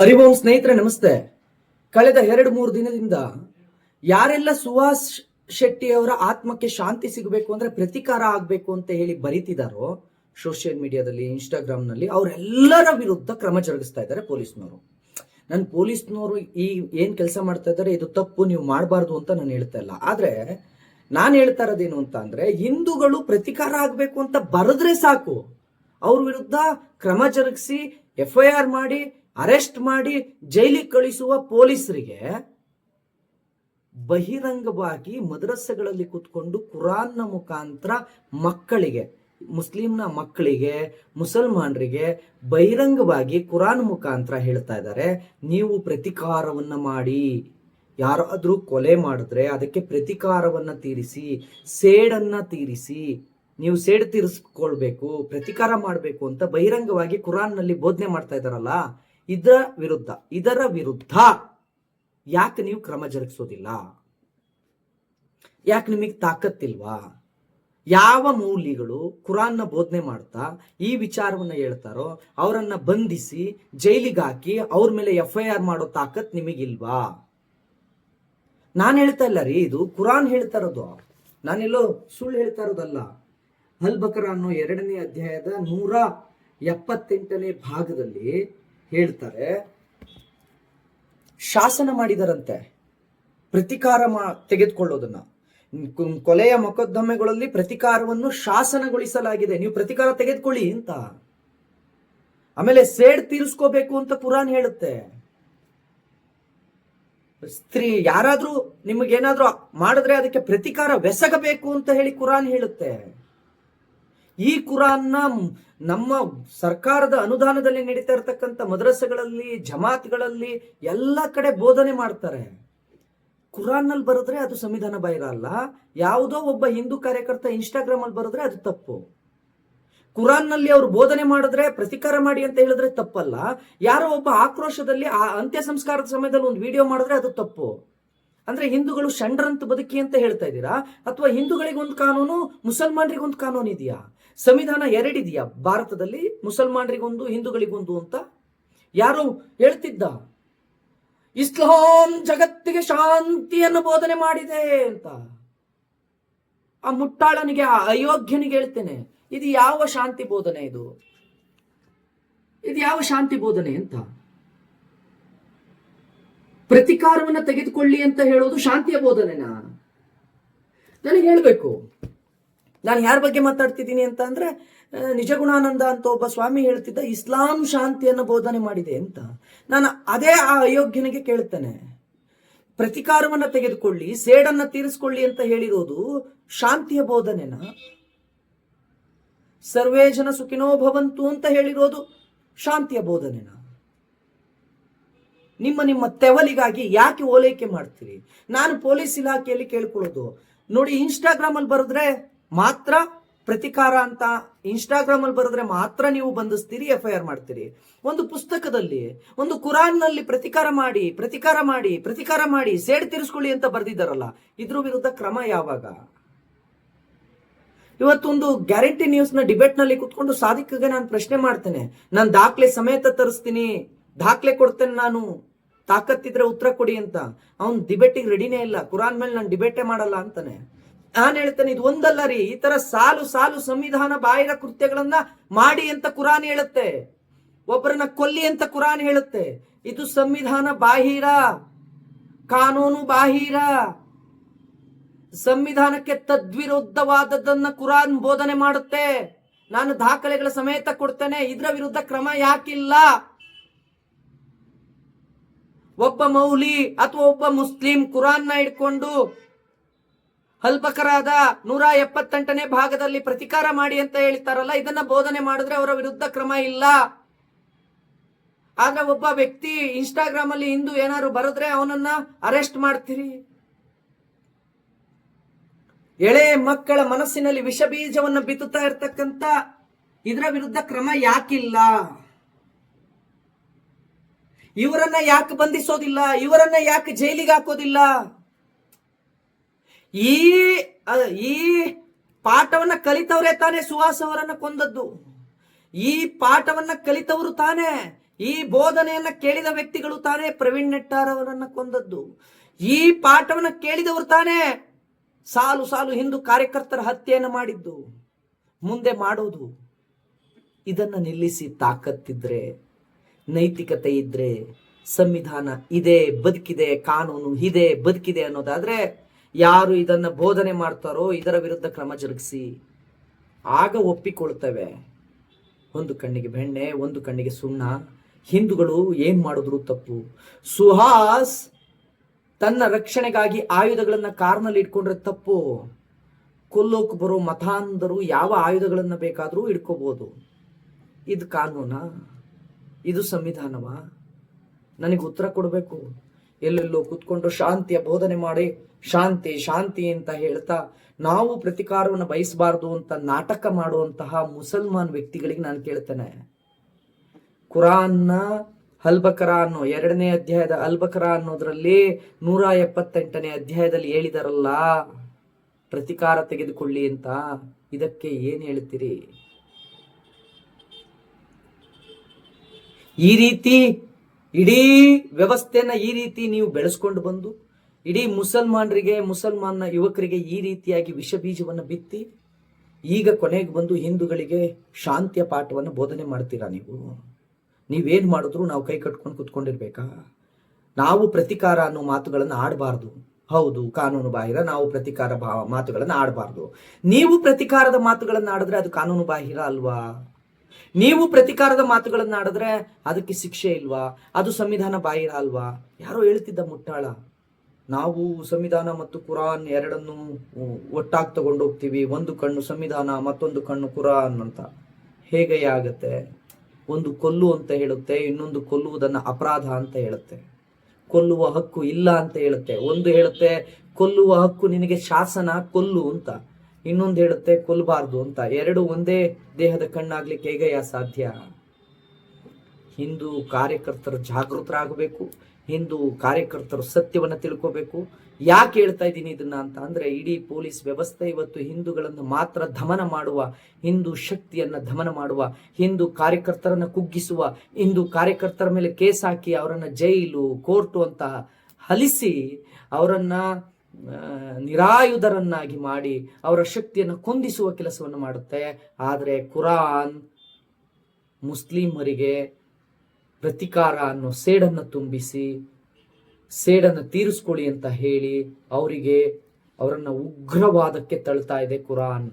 ಹರಿவோಂ ಸ್ನೇಹಿತರೆ, ನಮಸ್ತೆ. ಕಳೆದ ಎರಡು ಮೂರು ದಿನದಿಂದ ಯಾರೆಲ್ಲ ಸುಹಾಸ್ ಶೆಟ್ಟಿ ಅವರ ಆತ್ಮಕ್ಕೆ ಶಾಂತಿ ಸಿಗಬೇಕು ಅಂದ್ರೆ ಪ್ರತಿಕಾರ ಆಗ್ಬೇಕು ಅಂತ ಹೇಳಿ ಬರೀತಿದಾರೋ ಸೋಷಿಯಲ್ ಮೀಡಿಯಾದಲ್ಲಿ ಇನ್ಸ್ಟಾಗ್ರಾಮ್ನಲ್ಲಿ, ಅವರೆಲ್ಲರ ವಿರುದ್ಧ ಕ್ರಮ ಜರುಗಿಸ್ತಾ ಇದ್ದಾರೆ ಪೊಲೀಸ್ನವರು. ನಾನು ಪೊಲೀಸ್ನವರು ಈ ಏನ್ ಕೆಲಸ ಮಾಡ್ತಾ ಇದ್ದಾರೆ, ಇದು ತಪ್ಪು, ನೀವು ಮಾಡಬಾರ್ದು ಅಂತ ನಾನು ಹೇಳ್ತಾ ಇಲ್ಲ. ಆದ್ರೆ ನಾನು ಹೇಳ್ತಾ ಇರೋದೇನು ಅಂತ ಅಂದ್ರೆ, ಹಿಂದೂಗಳು ಪ್ರತಿಕಾರ ಆಗ್ಬೇಕು ಅಂತ ಬರೆದ್ರೆ ಸಾಕು. ಅವ್ರ ವಿರುದ್ಧ ಕ್ರಮ ಜರುಗಿಸಿ ಎಫ್ ಐ ಆರ್ ಮಾಡಿ ಅರೆಸ್ಟ್ ಮಾಡಿ ಜೈಲಿಗೆ ಕಳಿಸುವ ಪೊಲೀಸರಿಗೆ ಬಹಿರಂಗವಾಗಿ ಮದ್ರಸೆಗಳಲ್ಲಿ ಕೂತ್ಕೊಂಡು ಕುರಾನ್ನ ಮುಖಾಂತರ ಮಕ್ಕಳಿಗೆ ಮುಸ್ಲಿಂನ ಮಕ್ಕಳಿಗೆ, ಮುಸಲ್ಮಾನರಿಗೆ ಬಹಿರಂಗವಾಗಿ ಕುರಾನ್ ಮುಖಾಂತರ ಹೇಳ್ತಾ ಇದ್ದಾರೆ. ನೀವು ಪ್ರತಿಕಾರವನ್ನ ಮಾಡಿ. ಯಾರಾದ್ರೂ ಕೊಲೆ ಮಾಡಿದ್ರೆ ಅದಕ್ಕೆ ಪ್ರತಿಕಾರವನ್ನ ತೀರಿಸಿ, ಸೇಡನ್ನ ತೀರಿಸಿ, ನೀವು ಸೇಡು ತೀರಿಸ್ಕೊಳ್ಬೇಕು, ಪ್ರತಿಕಾರ ಮಾಡಬೇಕು ಅಂತ ಬಹಿರಂಗವಾಗಿ ಕುರಾನ್ನಲ್ಲಿ ಬೋಧನೆ ಮಾಡ್ತಾ ಇದ್ದಾರಲ್ಲ. ಇದರ ವಿರುದ್ಧ ಇದರ ವಿರುದ್ಧ ಯಾಕೆ ನೀವು ಕ್ರಮ ಜರುಗಿಸೋದಿಲ್ಲ? ಯಾಕೆ ನಿಮಗೆ ತಾಕತ್ತಿಲ್ವಾ? ಯಾವ ಮೌಲ್ಯಗಳು ಕುರಾನ್ನ ಬೋಧನೆ ಮಾಡ್ತಾ ಈ ವಿಚಾರವನ್ನ ಹೇಳ್ತಾರೋ ಅವರನ್ನ ಬಂಧಿಸಿ ಜೈಲಿಗೆ ಹಾಕಿ ಅವ್ರ ಮೇಲೆ ಎಫ್ ಐ ಆರ್ ಮಾಡೋ ತಾಕತ್ ನಿಮಗಿಲ್ವಾ? ನಾನು ಹೇಳ್ತಾ ಇಲ್ಲ ರೀ, ಇದು ಕುರಾನ್ ಹೇಳ್ತಾ ಇರೋದು. ನಾನೆಲ್ಲೋ ಸುಳ್ಳು ಹೇಳ್ತಾ ಇರೋದಲ್ಲ. ಹಲ್ಬಕರ ಅನ್ನೋ ಎರಡನೇ ಅಧ್ಯಾಯದ ನೂರ ಎಪ್ಪತ್ತೆಂಟನೇ ಭಾಗದಲ್ಲಿ ಹೇಳ್ತಾರೆ, ಶಾಸನ ಮಾಡಿದರಂತೆ. ಪ್ರತಿಕಾರ ಮಾ, ತೆಗೆದುಕೊಳ್ಳೋದನ್ನ. ಕೊಲೆಯ ಮೊಕದ್ದಮೆಗಳಲ್ಲಿ ಪ್ರತಿಕಾರವನ್ನು ಶಾಸನಗೊಳಿಸಲಾಗಿದೆ. ನೀವು ಪ್ರತಿಕಾರ ತೆಗೆದುಕೊಳ್ಳಿ ಅಂತ. ಆಮೇಲೆ ಸೇಡ್ ತೀರಿಸ್ಕೋಬೇಕು ಅಂತ ಕುರಾನ್ ಹೇಳುತ್ತೆ. ಸ್ತ್ರೀ ಯಾರಾದ್ರೂ ನಿಮಗೇನಾದ್ರೂ ಮಾಡಿದ್ರೆ ಅದಕ್ಕೆ ಪ್ರತಿಕಾರ ಬೆಸಗಬೇಕು ಅಂತ ಹೇಳಿ ಕುರಾನ್ ಹೇಳುತ್ತೆ. ಈ ಕುರಾನ್ನ ನಮ್ಮ ಸರ್ಕಾರದ ಅನುದಾನದಲ್ಲಿ ನಡೀತಾ ಇರತಕ್ಕಂಥ ಮದ್ರಸೆಗಳಲ್ಲಿ, ಜಮಾತ್ಗಳಲ್ಲಿ ಎಲ್ಲ ಕಡೆ ಬೋಧನೆ ಮಾಡ್ತಾರೆ. ಕುರಾನ್ನಲ್ಲಿ ಬರೆದ್ರೆ ಅದು ಸಂವಿಧಾನ ಬಾಹಿರ ಅಲ್ಲ. ಯಾವುದೋ ಒಬ್ಬ ಹಿಂದೂ ಕಾರ್ಯಕರ್ತ ಇನ್ಸ್ಟಾಗ್ರಾಮ್ ಅಲ್ಲಿ ಬರೆದ್ರೆ ಅದು ತಪ್ಪು. ಕುರಾನ್ನಲ್ಲಿ ಅವರು ಬೋಧನೆ ಮಾಡಿದ್ರೆ, ಪ್ರತಿಕಾರ ಮಾಡಿ ಅಂತ ಹೇಳಿದ್ರೆ ತಪ್ಪಲ್ಲ. ಯಾರೋ ಒಬ್ಬ ಆಕ್ರೋಶದಲ್ಲಿ ಆ ಅಂತ್ಯ ಸಂಸ್ಕಾರದ ಸಮಯದಲ್ಲಿ ಒಂದು ವಿಡಿಯೋ ಮಾಡಿದ್ರೆ ಅದು ತಪ್ಪು. ಅಂದ್ರೆ ಹಿಂದೂಗಳು ಷಂಡ್ರಂತ ಬದುಕಿ ಅಂತ ಹೇಳ್ತಾ ಇದ್ದೀರಾ? ಅಥವಾ ಹಿಂದೂಗಳಿಗೆ ಒಂದು ಕಾನೂನು ಮುಸಲ್ಮಾನರಿಗೆ ಒಂದು ಕಾನೂನು ಇದೆಯಾ? ಸಂವಿಧಾನ ಎರಡಿದೆಯಾ? ಭಾರತದಲ್ಲಿ ಮುಸಲ್ಮಾನರಿಗೊಂದು, ಹಿಂದೂಗಳಿಗೊಂದು ಅಂತ ಯಾರು ಹೇಳ್ತಿದ್ದ. ಇಸ್ಲಾಂ ಜಗತ್ತಿಗೆ ಶಾಂತಿಯನ್ನು ಬೋಧನೆ ಮಾಡಿದೆ ಅಂತ. ಆ ಮುಟ್ಟಾಳನಿಗೆ, ಆ ಅಯೋಗ್ಯನಿಗೆ ಹೇಳ್ತೇನೆ, ಇದು ಯಾವ ಶಾಂತಿ ಬೋಧನೆ ಇದು? ಇದು ಯಾವ ಶಾಂತಿ ಬೋಧನೆ ಅಂತ. ಪ್ರತಿಕಾರವನ್ನು ತೆಗೆದುಕೊಳ್ಳಿ ಅಂತ ಹೇಳೋದು ಶಾಂತಿಯ ಬೋಧನೆನಾ? ನನಗೆ ಹೇಳ್ಬೇಕು. ನಾನು ಯಾರ ಬಗ್ಗೆ ಮಾತಾಡ್ತಿದ್ದೀನಿ ಅಂತ ಅಂದ್ರೆ ನಿಜಗುಣಾನಂದ ಅಂತ ಒಬ್ಬ ಸ್ವಾಮಿ ಹೇಳ್ತಿದ್ದ, ಇಸ್ಲಾಂ ಶಾಂತಿಯನ್ನು ಬೋಧನೆ ಮಾಡಿದೆ ಅಂತ. ನಾನು ಅದೇ ಆ ಅಯೋಗ್ಯನಿಗೆ ಕೇಳ್ತೇನೆ. ಪ್ರತಿಕಾರವನ್ನು ತೆಗೆದುಕೊಳ್ಳಿ, ಸೇಡನ್ನ ತೀರಿಸ್ಕೊಳ್ಳಿ ಅಂತ ಹೇಳಿರೋದು ಶಾಂತಿಯ ಬೋಧನೆನಾ? ಸರ್ವೇ ಜನ ಸುಖಿನೋ ಭವಂತು ಅಂತ ಹೇಳಿರೋದು ಶಾಂತಿಯ ಬೋಧನೆನಾ? ನಿಮ್ಮ ನಿಮ್ಮ ತೆವಲಿಗಾಗಿ ಯಾಕೆ ಓಲೈಕೆ ಮಾಡ್ತೀರಿ? ನಾನು ಪೊಲೀಸ್ ಇಲಾಖೆಯಲ್ಲಿ ಕೇಳ್ಕೊಳ್ಳೋದು. ನೋಡಿ ಇನ್ಸ್ಟಾಗ್ರಾಮಲ್ಲಿ ಬರೆದ್ರೆ ಮಾತ್ರ ಪ್ರತಿಕಾರ ಅಂತ ಇನ್ಸ್ಟಾಗ್ರಾಮ್ ಅಲ್ಲಿ ಬರೆದ್ರೆ ಮಾತ್ರ ನೀವು ಬಂಧಿಸ್ತೀರಿ ಎಫ್ ಐ ಆರ್ ಮಾಡ್ತೀರಿ. ಒಂದು ಪುಸ್ತಕದಲ್ಲಿ, ಒಂದು ಕುರಾನ್ನಲ್ಲಿ ಪ್ರತಿಕಾರ ಮಾಡಿ ಪ್ರತಿಕಾರ ಮಾಡಿ ಪ್ರತಿಕಾರ ಮಾಡಿ, ಸೇಡ್ ತೀರಿಸ್ಕೊಳ್ಳಿ ಅಂತ ಬರೆದಿದ್ದಾರಲ್ಲ, ಇದ್ರ ವಿರುದ್ಧ ಕ್ರಮ ಯಾವಾಗ? ಇವತ್ತೊಂದು ಗ್ಯಾರಂಟಿ ನ್ಯೂಸ್ನ ಡಿಬೇಟ್ನಲ್ಲಿ ಕುತ್ಕೊಂಡು ಸಾಧಿಕಗೆ ನಾನು ಪ್ರಶ್ನೆ ಮಾಡ್ತೇನೆ. ನಾನು ದಾಖಲೆ ಸಮೇತ ತರಿಸ್ತೀನಿ, ದಾಖಲೆ ಕೊಡ್ತೇನೆ ನಾನು, ತಾಕತ್ತಿದ್ರೆ ಉತ್ತರ ಕೊಡಿ ಅಂತ. ಅವ್ನ್ ಡಿಬೇಟಿಗೆ ರೆಡಿನೇ ಇಲ್ಲ. ಕುರಾನ್ ಮೇಲೆ ನಾನು ಡಿಬೇಟೇ ಮಾಡಲ್ಲ ಅಂತಾನೆ. ನಾನು ಹೇಳ್ತೇನೆ, ಇದು ಒಂದಲ್ಲ ರೀ. ಈ ತರ ಸಾಲು ಸಾಲು ಸಂವಿಧಾನ ಬಾಹಿರ ಕೃತ್ಯಗಳನ್ನ ಮಾಡಿ ಅಂತ ಕುರಾನ್ ಹೇಳುತ್ತೆ. ಒಬ್ಬರನ್ನ ಕೊಲ್ಲಿ ಅಂತ ಕುರಾನ್ ಹೇಳುತ್ತೆ. ಇದು ಸಂವಿಧಾನ ಬಾಹಿರ. ಕಾನೂನು ಬಾಹಿರ. ಸಂವಿಧಾನಕ್ಕೆ ತದ್ವಿರುದ್ಧವಾದದ್ದನ್ನ ಕುರಾನ್ ಬೋಧನೆ ಮಾಡುತ್ತೆ. ನಾನು ದಾಖಲೆಗಳ ಸಮೇತ ಕೊಡ್ತೇನೆ, ಇದರ ವಿರುದ್ಧ ಕ್ರಮ ಯಾಕಿಲ್ಲ? ಒಬ್ಬ ಮೌಲಿ ಅಥವಾ ಒಬ್ಬ ಮುಸ್ಲಿಂ ಕುರಾನ್ನ ಇಟ್ಕೊಂಡು ಹಲ್ಬಕರಾದ ನೂರ ಎಪ್ಪತ್ತೆಂಟನೇ ಭಾಗದಲ್ಲಿ ಪ್ರತಿಕಾರ ಮಾಡಿ ಅಂತ ಹೇಳ್ತಾರಲ್ಲ, ಇದನ್ನ ಬೋಧನೆ ಮಾಡಿದ್ರೆ ಅವರ ವಿರುದ್ಧ ಕ್ರಮ ಇಲ್ಲ. ಆದ್ರೆ ಒಬ್ಬ ವ್ಯಕ್ತಿ ಇನ್ಸ್ಟಾಗ್ರಾಮ್ ಅಲ್ಲಿ ಹಿಂದೂ ಏನಾದ್ರು ಬರೆದ್ರೆ ಅವನನ್ನ ಅರೆಸ್ಟ್ ಮಾಡ್ತೀರಿ? ಎಳೆ ಮಕ್ಕಳ ಮನಸ್ಸಿನಲ್ಲಿ ವಿಷ ಬೀಜವನ್ನ ಬಿತ್ತುತ್ತಾ ಇರ್ತಕ್ಕಂತ ಇದರ ವಿರುದ್ಧ ಕ್ರಮ ಯಾಕಿಲ್ಲ? ಇವರನ್ನ ಯಾಕೆ ಬಂಧಿಸೋದಿಲ್ಲ? ಇವರನ್ನ ಯಾಕೆ ಜೈಲಿಗೆ ಹಾಕೋದಿಲ್ಲ? ಈ ಈ ಪಾಠವನ್ನ ಕಲಿತವರೇ ತಾನೇ ಸುಹಾಸ್ ಅವರನ್ನ ಕೊಂದದ್ದು. ಈ ಪಾಠವನ್ನ ಕಲಿತವರು ತಾನೇ, ಈ ಬೋಧನೆಯನ್ನ ಕೇಳಿದ ವ್ಯಕ್ತಿಗಳು ತಾನೇ ಪ್ರವೀಣ್ ನೆಟ್ಟಾರ್ ಅವರನ್ನ ಕೊಂದದ್ದು. ಈ ಪಾಠವನ್ನ ಕೇಳಿದವರು ತಾನೇ ಸಾಲು ಸಾಲು ಹಿಂದೂ ಕಾರ್ಯಕರ್ತರ ಹತ್ಯೆಯನ್ನು ಮಾಡಿದ್ದು. ಮುಂದೆ ಮಾಡೋದು, ಇದನ್ನ ನಿಲ್ಲಿಸಿ ತಾಕತ್ತಿದ್ರೆ, ನೈತಿಕತೆ ಇದ್ರೆ, ಸಂವಿಧಾನ ಇದೆ, ಬದುಕಿದೆ, ಕಾನೂನು ಇದೆ, ಬದುಕಿದೆ ಅನ್ನೋದಾದ್ರೆ ಯಾರು ಇದನ್ನ ಬೋಧನೆ ಮಾಡ್ತಾರೋ ಇದರ ವಿರುದ್ಧ ಕ್ರಮ ಜರುಗಿಸಿ. ಆಗ ಒಪ್ಪಿಕೊಳ್ತವೆ. ಒಂದು ಕಣ್ಣಿಗೆ ಬೆಣ್ಣೆ, ಒಂದು ಕಣ್ಣಿಗೆ ಸುಣ್ಣ. ಹಿಂದೂಗಳು ಏನ್ ಮಾಡಿದ್ರು ತಪ್ಪು. ಸುಹಾಸ್ ತನ್ನ ರಕ್ಷಣೆಗಾಗಿ ಆಯುಧಗಳನ್ನ ಕಾರ್ನಲ್ಲಿ ಇಟ್ಕೊಂಡ್ರೆ ತಪ್ಪು. ಕೊಲ್ಲೋಕ್ ಬರೋ ಮತಾಂಧರು ಯಾವ ಆಯುಧಗಳನ್ನ ಬೇಕಾದರೂ ಇಟ್ಕೋಬಹುದು ಇದು ಕಾನೂನ? ಇದು ಸಂವಿಧಾನವಾ? ನನಗೆ ಉತ್ತರ ಕೊಡಬೇಕು. ಎಲ್ಲೆಲ್ಲೋ ಕೂತ್ಕೊಂಡು ಶಾಂತಿಯ ಬೋಧನೆ ಮಾಡಿ ಶಾಂತಿ ಶಾಂತಿ ಅಂತ ಹೇಳ್ತಾ ನಾವು ಪ್ರತಿಕಾರವನ್ನು ಬಯಸಬಾರದು ಅಂತ ನಾಟಕ ಮಾಡುವಂತಹ ಮುಸಲ್ಮಾನ್ ವ್ಯಕ್ತಿಗಳಿಗೆ ನಾನು ಕೇಳ್ತೇನೆ. ಕುರಾನ್ನ ಅಲ್ಬಕರ ಅನ್ನೋ ಎರಡನೇ ಅಧ್ಯಾಯದ ಅಲ್ಬಕರ ಅನ್ನೋದ್ರಲ್ಲಿ ನೂರ ಎಪ್ಪತ್ತೆಂಟನೇ ಅಧ್ಯಾಯದಲ್ಲಿ ಹೇಳಿದಾರಲ್ಲ, ಪ್ರತಿಕಾರ ತೆಗೆದುಕೊಳ್ಳಿ ಅಂತ. ಇದಕ್ಕೆ ಏನು ಹೇಳ್ತೀರಿ? ಈ ರೀತಿ ಇಡೀ ವ್ಯವಸ್ಥೆನ ಈ ರೀತಿ ನೀವು ಬೆಳೆಸ್ಕೊಂಡು ಬಂದು, ಇಡೀ ಮುಸಲ್ಮಾನರಿಗೆ ಮುಸಲ್ಮಾನ ಯುವಕರಿಗೆ ಈ ರೀತಿಯಾಗಿ ವಿಷ ಬೀಜವನ್ನು ಬಿತ್ತಿ, ಈಗ ಕೊನೆಗೆ ಬಂದು ಹಿಂದೂಗಳಿಗೆ ಶಾಂತಿಯ ಪಾಠವನ್ನು ಬೋಧನೆ ಮಾಡ್ತೀರಾ ನೀವು? ನೀವೇನು ಮಾಡಿದ್ರು ನಾವು ಕೈ ಕಟ್ಕೊಂಡು ಕುತ್ಕೊಂಡಿರ್ಬೇಕಾ? ನಾವು ಪ್ರತಿಕಾರ ಅನ್ನೋ ಮಾತುಗಳನ್ನು ಆಡಬಾರ್ದು. ಹೌದು, ಕಾನೂನು ಬಾಹಿರ, ನಾವು ಪ್ರತಿಕಾರ ಮಾತುಗಳನ್ನು ಆಡಬಾರ್ದು. ನೀವು ಪ್ರತಿಕಾರದ ಮಾತುಗಳನ್ನು ಆಡಿದ್ರೆ ಅದು ಕಾನೂನು ಬಾಹಿರ ಅಲ್ವಾ? ನೀವು ಪ್ರತಿಕಾರದ ಮಾತುಗಳನ್ನು ಆಡಿದ್ರೆ ಅದಕ್ಕೆ ಶಿಕ್ಷೆ ಇಲ್ವಾ? ಅದು ಸಂವಿಧಾನ ಬಾಹಿರ ಅಲ್ವಾ? ಯಾರೋ ಹೇಳ್ತಿದ್ದ ಮುಟ್ಟಾಳ. ನಾವು ಸಂವಿಧಾನ ಮತ್ತು ಕುರಾನ್ ಎರಡನ್ನು ಒಟ್ಟಾಗಿ ತಗೊಂಡು ಹೋಗ್ತೀವಿ ಒಂದು ಕಣ್ಣು ಸಂವಿಧಾನ, ಮತ್ತೊಂದು ಕಣ್ಣು ಕುರಾನ್ ಅಂತ. ಹೇಗೆ ಆಗತ್ತೆ? ಒಂದು ಕೊಲ್ಲು ಅಂತ ಹೇಳುತ್ತೆ, ಇನ್ನೊಂದು ಕೊಲ್ಲುವುದನ್ನ ಅಪರಾಧ ಅಂತ ಹೇಳುತ್ತೆ. ಕೊಲ್ಲುವ ಹಕ್ಕು ಇಲ್ಲ ಅಂತ ಹೇಳುತ್ತೆ. ಒಂದು ಹೇಳುತ್ತೆ, ಕೊಲ್ಲುವ ಹಕ್ಕು ನಿನಗೆ ಶಾಸನ, ಕೊಲ್ಲು ಅಂತ. ಇನ್ನೊಂದು ಹೇಳುತ್ತೆ, ಕೊಲ್ಬಾರ್ದು ಅಂತ. ಎರಡು ಒಂದೇ ದೇಹದ ಕಣ್ಣಾಗ್ಲಿಕ್ಕೆ ಹೇಗಯ್ಯ ಸಾಧ್ಯ? ಹಿಂದೂ ಕಾರ್ಯಕರ್ತರು ಜಾಗೃತರಾಗಬೇಕು, ಹಿಂದೂ ಕಾರ್ಯಕರ್ತರು ಸತ್ಯವನ್ನು ತಿಳ್ಕೋಬೇಕು. ಯಾಕೆ ಹೇಳ್ತಾ ಇದ್ದೀನಿ ಇದನ್ನ ಅಂತ ಅಂದ್ರೆ, ಇಡೀ ಪೊಲೀಸ್ ವ್ಯವಸ್ಥೆ ಇವತ್ತು ಹಿಂದೂಗಳನ್ನು ಮಾತ್ರ ದಮನ ಮಾಡುವ, ಹಿಂದೂ ಶಕ್ತಿಯನ್ನ ದಮನ ಮಾಡುವ, ಹಿಂದೂ ಕಾರ್ಯಕರ್ತರನ್ನ ಕುಗ್ಗಿಸುವ, ಹಿಂದೂ ಕಾರ್ಯಕರ್ತರ ಮೇಲೆ ಕೇಸ್ ಹಾಕಿ ಅವರನ್ನ ಜೈಲು, ಕೋರ್ಟು ಅಂತ ಹಲಿಸಿ ಅವರನ್ನ ನಿರಾಯುಧರನ್ನಾಗಿ ಮಾಡಿ ಅವರ ಶಕ್ತಿಯನ್ನು ಕೊಂದಿಸುವ ಕೆಲಸವನ್ನು ಮಾಡುತ್ತೆ. ಆದರೆ ಕುರಾನ್ ಮುಸ್ಲಿಮರಿಗೆ ಪ್ರತಿಕಾರ ಅನ್ನೋ ಸೇಡನ್ನು ತುಂಬಿಸಿ, ಸೇಡನ್ನು ತೀರಿಸ್ಕೊಳ್ಳಿ ಅಂತ ಹೇಳಿ ಅವರಿಗೆ ಅವರನ್ನು ಉಗ್ರವಾದಕ್ಕೆ ತಳ್ತಾ ಇದೆ ಕುರಾನ್.